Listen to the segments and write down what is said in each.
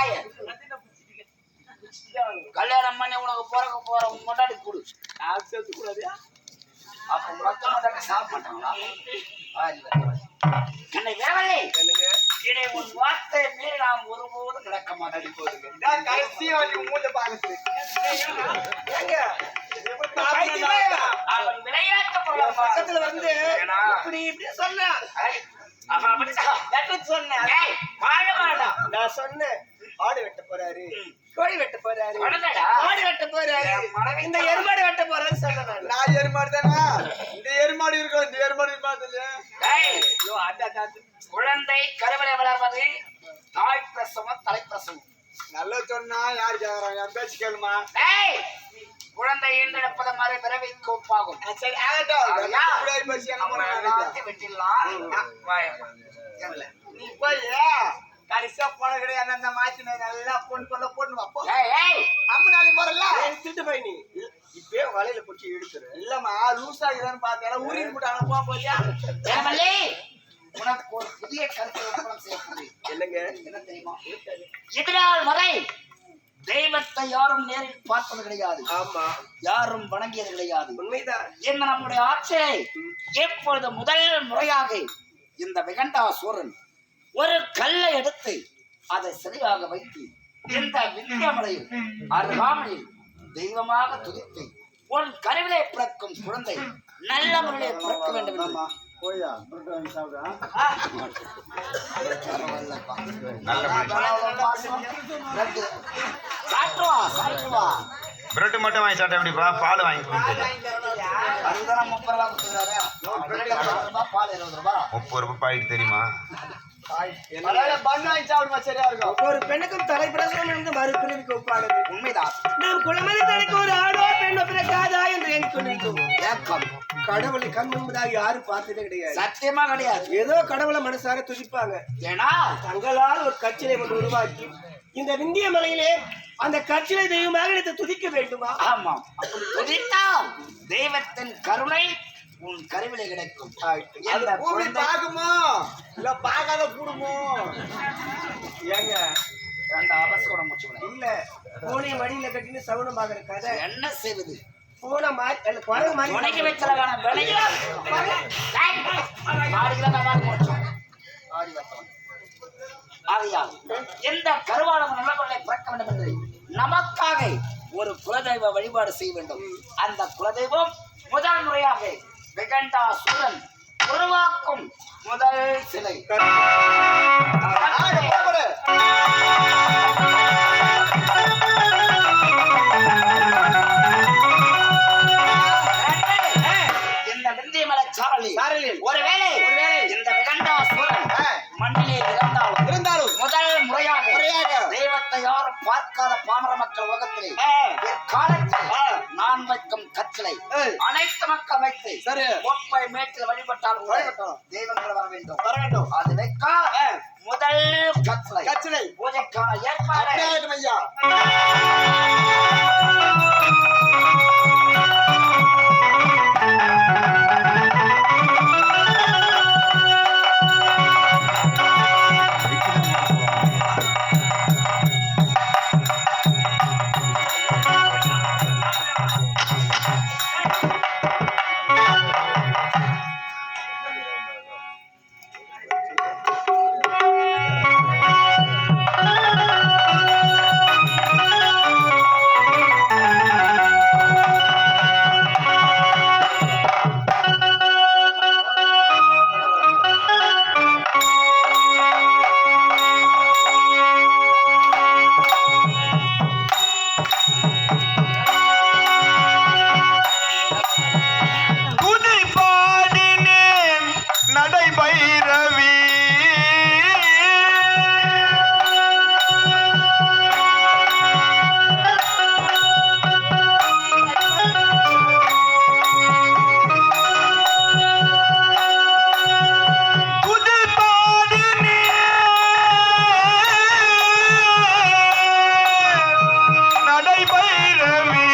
நாய கல்யாணம் பண்ணி உனக்கு பிறக்க போற முன்னாடி கொடு. நான் சேர்த்து கூடாது அப்ப மக்கள் முன்னாடி சாப்பிட மாட்டாங்களா. என்னை என்னங்க? இதை உன் வார்த்தை மீறி நாம் ஒருபோதும் நடக்க மாட்டேன். போதுங்க கடைசியா மூஞ்ச? அவன் விளையாட்டு பக்கத்துல வந்து? இப்படி இப்படி சொன்னா அவன் அப்படி சொன்னான். நான் சொன்னேன். ஆடு வெட்ட போறாரு. கோழி வெட்ட போறாரு. ஆடு வெட்ட போறாரு. இந்த எருமாடு வெட்ட போறாரு சொன்னேன் நான். எருமாடு தானா? இந்த எருமாடு இருக்கும் இந்த எருமாடு அட்டா குழந்தை கருவிலை வளர்வது தாய் பிரசவம் தலைப்பிரசவம் நல்லா சொன்னா யாரு கேக்குறாங்க? என் பேச்சு கேளுமா? ஏய், குழந்தை ஈன்றெடுப்பது மாதிரி பிறவிக்கு ஒப்பாகும் ஆ, சரி ஆகட்டும். வெட்டிடலாம். போய் அந்த மாத்தின நல்லா பொண்ணு பொண்ணு பொண்ணு வைப்போம். ஏய், ஏய், அம்ம நாளைக்கு போறல ஏய், திட்டு போய் நீ இப்பயே வலையில பிடிச்சி இழுத்துரு. இல்லம்மா லூஸ் ஆகுதான்னு பார்த்தேன். ஊரின் போட்டாங்க போறியா? ஏமல்லி, உனக்கு ஒரு புதிய கருத்தை. என்னங்க? என்ன தெரியுமா? இதனால் வரை தெய்வத்தை யாரும் நேரில் பார்ப்பது கிடையாது. ஆமா. யாரும் வணங்கியது கிடையாது. உண்மைதான். இந்த நம்முடைய ஆட்சியை எப்பொழுது முதல் முறையாக இந்த விகண்டா சூரன் ஒரு கல்லை எடுத்து அதை சரியாக வைத்து இந்த விந்தியமலையில் அருகாமையில் தெய்வமாக துதித்து உன் கருவிலே பிறக்கும் குழந்தை நல்ல முறையிலே பிறக்க வேண்டும் என்று. பிரெட் மட்டும் வாங்கி சாப்பிட்டா எப்படிப்பா பால் வாங்கி முப்பது ரூபா கொடுத்துருக்காரு. பிரெட் பத்து ரூபா, பால் இருபது ரூபா. முப்பது ரூபாய் பாக்கெட் தெரியுமா? ஒவ்வொரு பெண்ணுக்கும் தலைப்பிரசவம் இருந்து மறுபிரிவுக்கு ஒப்பானது. உண்மைதான். நாம் குளமதி தலைக்கு ஒரு ஆடோ பெண்ணோ பிறக்காதா என்று எண்ணிக்கொண்டிருக்கோம் ஏக்கம். கடவுளை கண் முன்பதாக யாரும் பார்த்ததே கிடையாது. சத்தியமா கிடையாது. ஏதோ கடவுளை மனசார துதிப்பாங்க. ஏன்னா? தங்களால் ஒரு கட்சியை கொண்டு உருவாக்கி இந்த விந்திய மலையிலே அந்த கட்சியை தெய்வமாக எடுத்து துதிக்க வேண்டுமா? ஆமாம். அப்படி துதித்தால் தெய்வத்தின் கருணை உன் கருவிலே கிடைக்கும். குழந்தை பாக்குமோ இல்ல பாக்காத கூடுமோ? ஏங்க ரெண்டு அவசரம் முடிச்சுக்கிறேன் இல்ல பூனை மடியில கட்டின்னு சவுனம் பாக்குற கதை. என்ன செய்வது? பூனை மாதிரி அல்ல, குரங்கு மாதிரி உனக்கு மாடுகளை முடிச்சோம். ஆடி வச்சோம். ஆகையால் எந்த கருவாளம் நல்ல முறையில் பிறக்க வேண்டும் என்று நமக்காக ஒரு குலதெய்வ வழிபாடு செய்ய வேண்டும். அந்த குலதெய்வம் முதல் முறையாக விகண்டா சூரன் உருவாக்கும் முதல் சிலை. யாரும் பார்க்காத பாமர மக்கள் உலகத்திலே ஆ. நான் வைக்கும் கற்றலை. அனைத்து மக்கள் வைத்து சரி. ஒப்பை மேட்டில் வழிபட்டாலும். தெய்வங்கள் வர வேண்டும் வர வேண்டும் அது வைக்க முதல் கற்றலை கச்சிலை பூஜைக்கான நடை பைரவி நடை பைரவி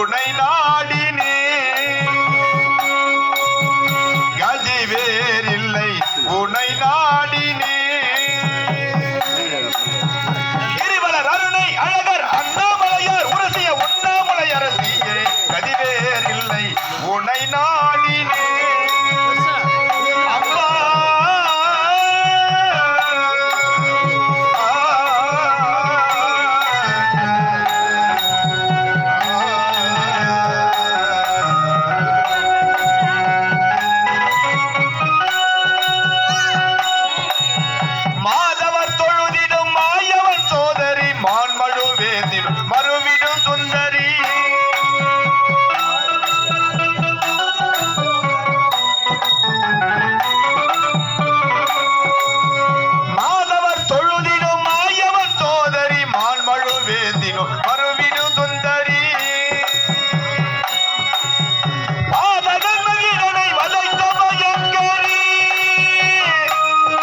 துணை நாடி